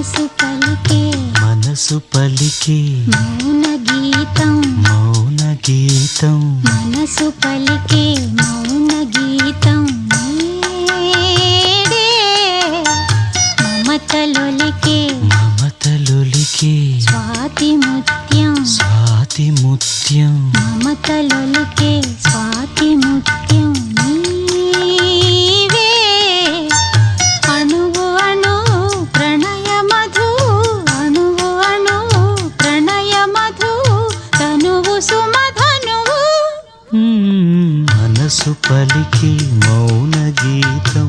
మనసు పలికే మనసు పలికే మౌన గీతం మౌన గీతం మనసు పలికే మౌన గీతం మమతలొలికే మమతలొలికే స్వాతి ముత్యం. స్వాతి ముత్యం. మమతలు మనసు పలికి మౌన గీతం.